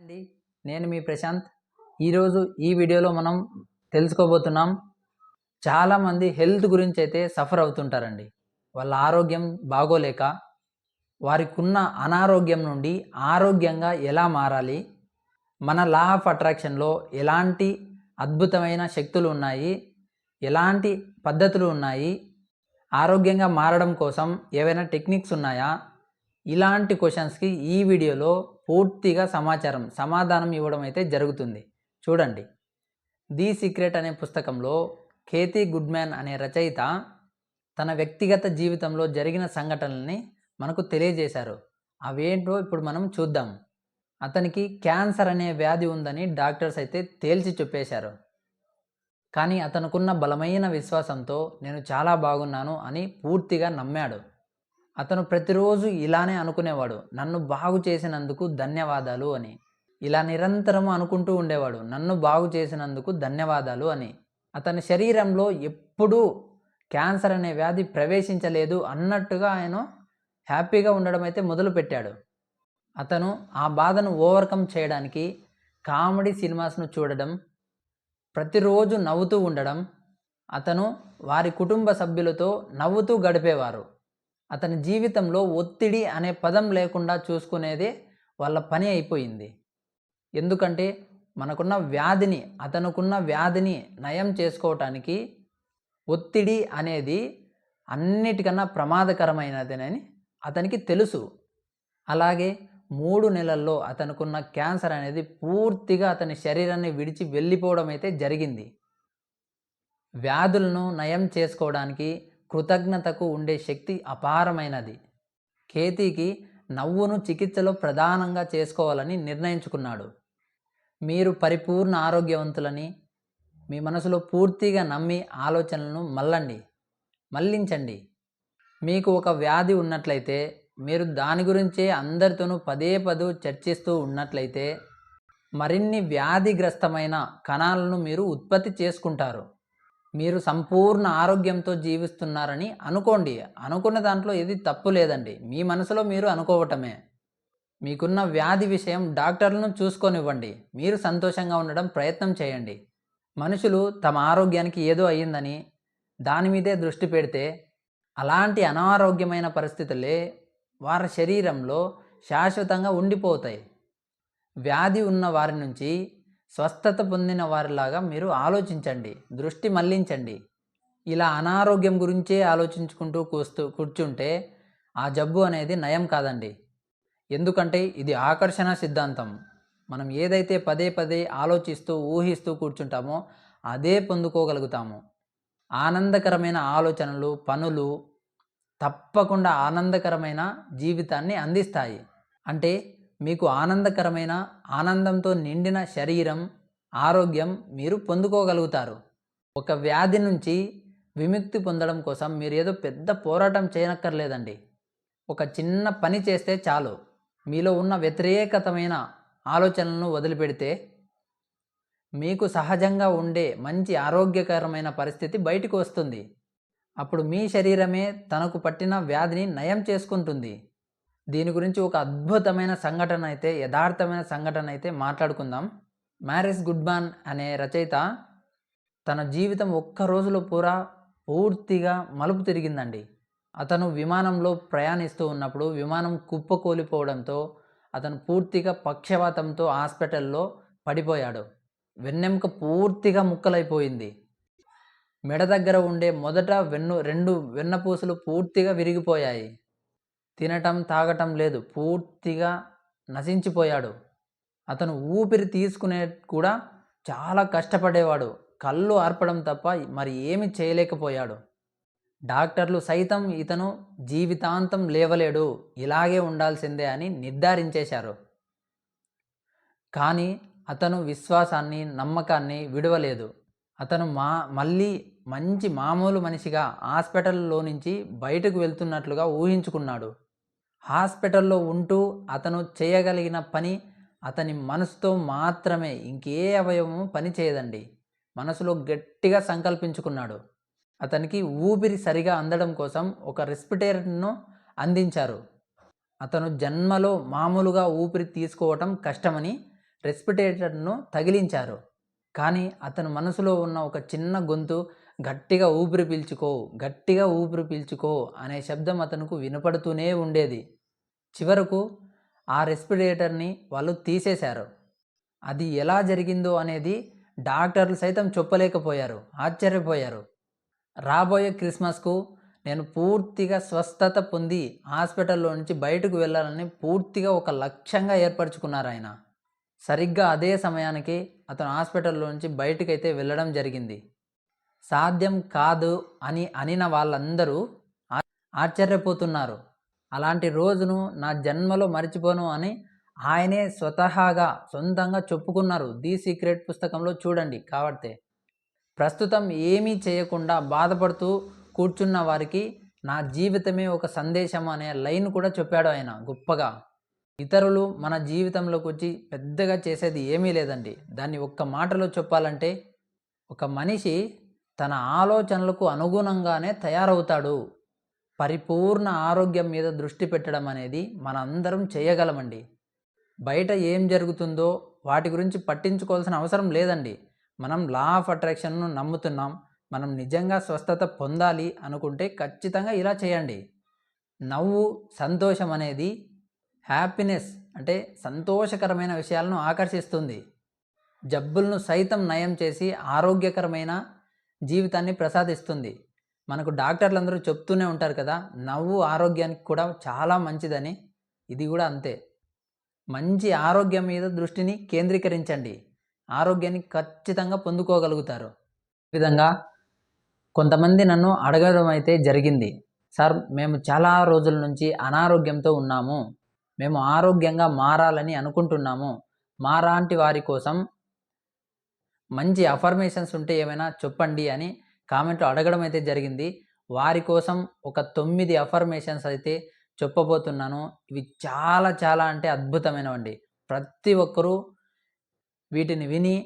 అండి. నేను మీ ప్రశాంత్. ఈరోజు ఈ వీడియోలో మనం తెలుసుకోబోతున్నాం చాలామంది హెల్త్ గురించి అయితే సఫర్ అవుతుంటారండి. వాళ్ళ ఆరోగ్యం బాగోలేక వారికి ఉన్న అనారోగ్యం నుండి ఆరోగ్యంగా ఎలా మారాలి మన లా ఆఫ్ అట్రాక్షన్లో ఎలాంటి అద్భుతమైన శక్తులు ఉన్నాయి ఎలాంటి పద్ధతులు ఉన్నాయి ఆరోగ్యంగా మారడం కోసం ఏవైనా టెక్నిక్స్ ఉన్నాయా ఇలాంటి క్వశ్చన్స్కి ఈ వీడియోలో పూర్తిగా సమాచారం సమాధానం ఇవ్వడం అయితే జరుగుతుంది. చూడండి. ది సీక్రెట్ అనే పుస్తకంలో కేతి గుడ్మ్యాన్ అనే రచయిత తన వ్యక్తిగత జీవితంలో జరిగిన సంఘటనల్ని మనకు తెలియజేశారు. అవేంటో ఇప్పుడు మనం చూద్దాం. అతనికి క్యాన్సర్ అనే వ్యాధి ఉందని డాక్టర్స్ అయితే తేల్చి చెప్పేశారు. కానీ అతనుకున్న బలమైన విశ్వాసంతో నేను చాలా బాగున్నాను అని పూర్తిగా నమ్మాడు. అతను ప్రతిరోజు ఇలానే అనుకునేవాడు నన్ను బాగు చేసినందుకు ధన్యవాదాలు అని. ఇలా నిరంతరం అనుకుంటూ ఉండేవాడు నన్ను బాగు చేసినందుకు ధన్యవాదాలు అని. అతని శరీరంలో ఎప్పుడూ క్యాన్సర్ అనే వ్యాధి ప్రవేశించలేదు అన్నట్టుగా ఆయన హ్యాపీగా ఉండడం అయితే మొదలుపెట్టాడు. అతను ఆ బాధను ఓవర్కమ్ చేయడానికి కామెడీ సినిమాస్ను చూడడం ప్రతిరోజు నవ్వుతూ ఉండడం అతను వారి కుటుంబ సభ్యులతో నవ్వుతూ గడిపేవారు. అతని జీవితంలో ఒత్తిడి అనే పదం లేకుండా చూసుకునేదే వాళ్ళ పని అయిపోయింది. ఎందుకంటే మనకున్న వ్యాధిని అతనుకున్న వ్యాధిని నయం చేసుకోవటానికి ఒత్తిడి అనేది అన్నిటికన్నా ప్రమాదకరమైనదేనని అతనికి తెలుసు. అలాగే మూడు నెలల్లో అతనుకున్న క్యాన్సర్ అనేది పూర్తిగా అతని శరీరాన్ని విడిచి వెళ్ళిపోవడం అయితే జరిగింది. వ్యాధులను నయం చేసుకోవడానికి కృతజ్ఞతకు ఉండే శక్తి అపారమైనది. కేతికి నవ్వును చికిత్సలో ప్రధానంగా చేసుకోవాలని నిర్ణయించుకున్నాడు. మీరు పరిపూర్ణ ఆరోగ్యవంతులని మీ మనసులో పూర్తిగా నమ్మి ఆలోచనలను మల్లండి మళ్ళించండి మీకు ఒక వ్యాధి ఉన్నట్లయితే మీరు దాని గురించే అందరితోనూ పదే పదే చర్చిస్తూ ఉన్నట్లయితే మరిన్ని వ్యాధిగ్రస్తమైన కణాలను మీరు ఉత్పత్తి చేసుకుంటారు. మీరు సంపూర్ణ ఆరోగ్యంతో జీవిస్తున్నారని అనుకోండి. అనుకున్న దాంట్లో ఏది తప్పు లేదండి. మీ మనసులో మీరు అనుకోవటమే. మీకున్న వ్యాధి విషయం డాక్టర్లను చూసుకొనివ్వండి. మీరు సంతోషంగా ఉండడం ప్రయత్నం చేయండి. మనుషులు తమ ఆరోగ్యానికి ఏదో అయ్యిందని దాని మీదే దృష్టి పెడితే అలాంటి అనారోగ్యమైన పరిస్థితులే వారి శరీరంలో శాశ్వతంగా ఉండిపోతాయి. వ్యాధి ఉన్న వారి నుంచి స్వస్థత పొందిన వారిలాగా మీరు ఆలోచించండి దృష్టి మళ్ళించండి. ఇలా అనారోగ్యం గురించే ఆలోచించుకుంటూ కూస్తూ కూర్చుంటే ఆ జబ్బు అనేది నయం కాదండి. ఎందుకంటే ఇది ఆకర్షణ సిద్ధాంతం. మనం ఏదైతే పదే పదే ఆలోచిస్తూ ఊహిస్తూ కూర్చుంటామో అదే పొందుకోగలుగుతాము. ఆనందకరమైన ఆలోచనలు పనులు తప్పకుండా ఆనందకరమైన జీవితాన్ని అందిస్తాయి. అంటే మీకు ఆనందకరమైన ఆనందంతో నిండిన శరీరం ఆరోగ్యం మీరు పొందుకోగలుగుతారు. ఒక వ్యాధి నుంచి విముక్తి పొందడం కోసం మీరు ఏదో పెద్ద పోరాటం చేయనక్కర్లేదండి. ఒక చిన్న పని చేస్తే చాలు. మీలో ఉన్న వ్యతిరేకతమైన ఆలోచనలను వదిలిపెడితే మీకు సహజంగా ఉండే మంచి ఆరోగ్యకరమైన పరిస్థితి బయటకు వస్తుంది. అప్పుడు మీ శరీరమే తనకు పట్టిన వ్యాధిని నయం చేసుకుంటుంది. దీని గురించి ఒక అద్భుతమైన సంఘటన అయితే యథార్థమైన సంఘటన అయితే మాట్లాడుకుందాం. మ్యారిస్ గుడ్బాన్ అనే రచయిత తన జీవితం ఒక్క రోజులో పూరా పూర్తిగా మలుపు తిరిగిందండి. అతను విమానంలో ప్రయాణిస్తూ ఉన్నప్పుడు విమానం కుప్పకూలిపోవడంతో అతను పూర్తిగా పక్షవాతంతో హాస్పిటల్లో పడిపోయాడు. వెన్నెముక పూర్తిగా ముక్కలైపోయింది. మెడ దగ్గర ఉండే మొదట వెన్ను రెండు వెన్నపూసలు పూర్తిగా విరిగిపోయాయి. తినటం తాగటం లేదు. పూర్తిగా నశించిపోయాడు. అతను ఊపిరి తీసుకునే కూడా చాలా కష్టపడేవాడు. కళ్ళు ఆర్పడం తప్ప మరి ఏమి చేయలేకపోయాడు. డాక్టర్లు సైతం ఇతను జీవితాంతం లేవలేడు. ఇలాగే ఉండాల్సిందే అని నిర్ధారించేశారు. కానీ అతను విశ్వాసాన్ని నమ్మకాన్ని విడవలేదు. అతను మా మళ్ళీ మంచి మామూలు మనిషిగా హాస్పిటల్లో నుంచి బయటకు వెళ్తున్నట్లుగా ఊహించుకున్నాడు. హాస్పిటల్లో ఉంటూ అతను చేయగలిగిన పని అతని మనసుతో మాత్రమే ఇంకే అవయవము పని చేయదండి. మనసులో గట్టిగా సంకల్పించుకున్నాడు. అతనికి ఊపిరి సరిగా అందడం కోసం ఒక రెస్పిటేటర్ను అందించారు. అతను జన్మలో మామూలుగా ఊపిరి తీసుకోవటం కష్టమని రెస్పిటేటర్ను తగిలించారు. కానీ అతను మనసులో ఉన్న ఒక చిన్న గొంతు గట్టిగా ఊపిరి పీల్చుకో గట్టిగా ఊపిరి పీల్చుకో అనే శబ్దం అతనుకు వినపడుతూనే ఉండేది. చివరకు ఆ రెస్పిరేటర్ని వాళ్ళు తీసేశారు. అది ఎలా జరిగిందో అనేది డాక్టర్లు సైతం చెప్పలేకపోయారు ఆశ్చర్యపోయారు. రాబోయే క్రిస్మస్కు నేను పూర్తిగా స్వస్థత పొంది హాస్పిటల్లో నుంచి బయటకు వెళ్ళాలని పూర్తిగా ఒక లక్ష్యంగా ఏర్పరచుకున్నారు ఆయన. సరిగ్గా అదే సమయానికి అతను హాస్పిటల్లో నుంచి బయటకైతే వెళ్ళడం జరిగింది. సాధ్యం కాదు అని అనిన వాళ్ళందరూ ఆశ్చర్యపోతున్నారు. అలాంటి రోజును నా జన్మలో మర్చిపోను అని ఆయనే స్వతహాగా సొంతంగా చెప్పుకున్నారు. ది సీక్రెట్ పుస్తకంలో చూడండి కాబట్టి. ప్రస్తుతం ఏమీ చేయకుండా బాధపడుతూ కూర్చున్న వారికి నా జీవితమే ఒక సందేశం అనే లైన్ కూడా చెప్పాడు ఆయన గొప్పగా. ఇతరులు మన జీవితంలోకి వచ్చి పెద్దగా చేసేది ఏమీ లేదండి. దాన్ని ఒక్క మాటలో చెప్పాలంటే ఒక మనిషి తన ఆలోచనలకు అనుగుణంగానే తయారవుతాడు. పరిపూర్ణ ఆరోగ్యం మీద దృష్టి పెట్టడం అనేది మనందరం చేయగలమండి. బయట ఏం జరుగుతుందో వాటి గురించి పట్టించుకోవాల్సిన అవసరం లేదండి. మనం లా ఆఫ్ అట్రాక్షన్ను నమ్ముతున్నాం. మనం నిజంగా స్వస్థత పొందాలి అనుకుంటే ఖచ్చితంగా ఇలా చేయండి. నవ్వు సంతోషం అనేది హ్యాపీనెస్ అంటే సంతోషకరమైన విషయాలను ఆకర్షిస్తుంది. జబ్బులను సైతం నయం చేసి ఆరోగ్యకరమైన జీవితాన్ని ప్రసాదిస్తుంది. మనకు డాక్టర్లు అందరూ చెప్తూనే ఉంటారు కదా నవ్వు ఆరోగ్యానికి కూడా చాలా మంచిదని. ఇది కూడా అంతే. మంచి ఆరోగ్యం మీద దృష్టిని కేంద్రీకరించండి. ఆరోగ్యాన్ని ఖచ్చితంగా పొందుకోగలుగుతారు. ఈ విధంగా కొంతమంది నన్ను అడగడం అయితే జరిగింది. సార్ మేము చాలా రోజుల నుంచి అనారోగ్యంతో ఉన్నాము. మేము ఆరోగ్యంగా మారాలని అనుకుంటున్నాము. మారాంటి వారి కోసం మంచి అఫర్మేషన్స్ ఉంటే ఏమైనా చెప్పండి అని కామెంట్లో అడగడం అయితే జరిగింది. వారి కోసం ఒక తొమ్మిది అఫర్మేషన్స్ అయితే చెప్పబోతున్నాను. ఇవి చాలా చాలా అంటే అద్భుతమైనవండి. ప్రతి ఒక్కరూ వీటిని విని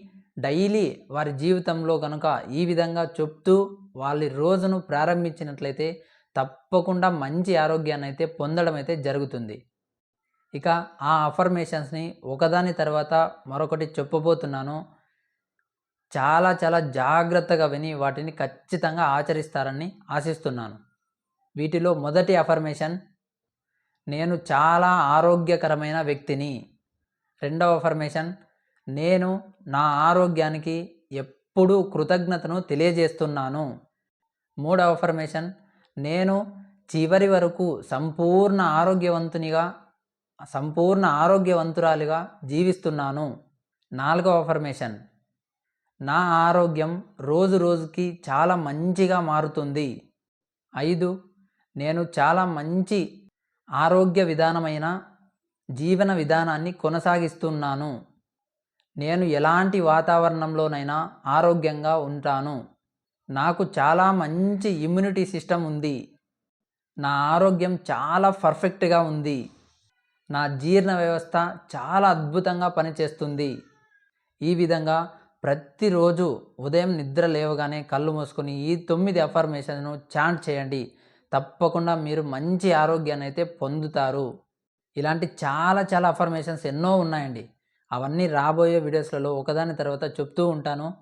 డైలీ వారి జీవితంలో కనుక ఈ విధంగా చెప్తూ వాళ్ళ రోజును ప్రారంభించినట్లయితే తప్పకుండా మంచి ఆరోగ్యాన్ని అయితే పొందడం అయితే జరుగుతుంది. ఇక ఆ అఫర్మేషన్స్ని ఒకదాని తర్వాత మరొకటి చెప్పబోతున్నాను. చాలా చాలా జాగ్రత్తగా విని వాటిని ఖచ్చితంగా ఆచరిస్తారని ఆశిస్తున్నాను. వీటిలో మొదటి అఫర్మేషన్ నేను చాలా ఆరోగ్యకరమైన వ్యక్తిని. రెండవ అఫర్మేషన్ నేను నా ఆరోగ్యానికి ఎప్పుడూ కృతజ్ఞతను తెలియజేస్తున్నాను. మూడవ అఫర్మేషన్ నేను చివరి వరకు సంపూర్ణ ఆరోగ్యవంతునిగా సంపూర్ణ ఆరోగ్యవంతురాలిగా జీవిస్తున్నాను. నాలుగవ అఫర్మేషన్ నా ఆరోగ్యం రోజు రోజుకి చాలా మంచిగా మారుతుంది. ఐదు నేను చాలా మంచి ఆరోగ్య విధానమైన జీవన విధానాన్ని కొనసాగిస్తున్నాను. నేను ఎలాంటి వాతావరణంలోనైనా ఆరోగ్యంగా ఉంటాను. నాకు చాలా మంచి ఇమ్యూనిటీ సిస్టమ్ ఉంది. నా ఆరోగ్యం చాలా పర్ఫెక్ట్గా ఉంది. నా జీర్ణ వ్యవస్థ చాలా అద్భుతంగా పనిచేస్తుంది. ఈ విధంగా ప్రతిరోజు ఉదయం నిద్ర లేవగానే కళ్ళు మూసుకొని ఈ తొమ్మిది అఫర్మేషన్ను చాంట్ చేయండి. తప్పకుండా మీరు మంచి ఆరోగ్యాన్ని అయితే పొందుతారు. ఇలాంటి చాలా చాలా అఫర్మేషన్స్ ఎన్నో ఉన్నాయండి. అవన్నీ రాబోయే వీడియోస్లలో ఒకదాని తర్వాత చెప్తూ ఉంటాను.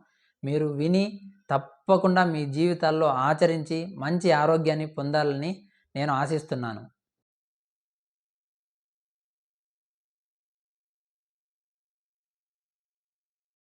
మీరు విని తప్పకుండా మీ జీవితాల్లో ఆచరించి మంచి ఆరోగ్యాన్ని పొందాలని నేను ఆశిస్తున్నాను.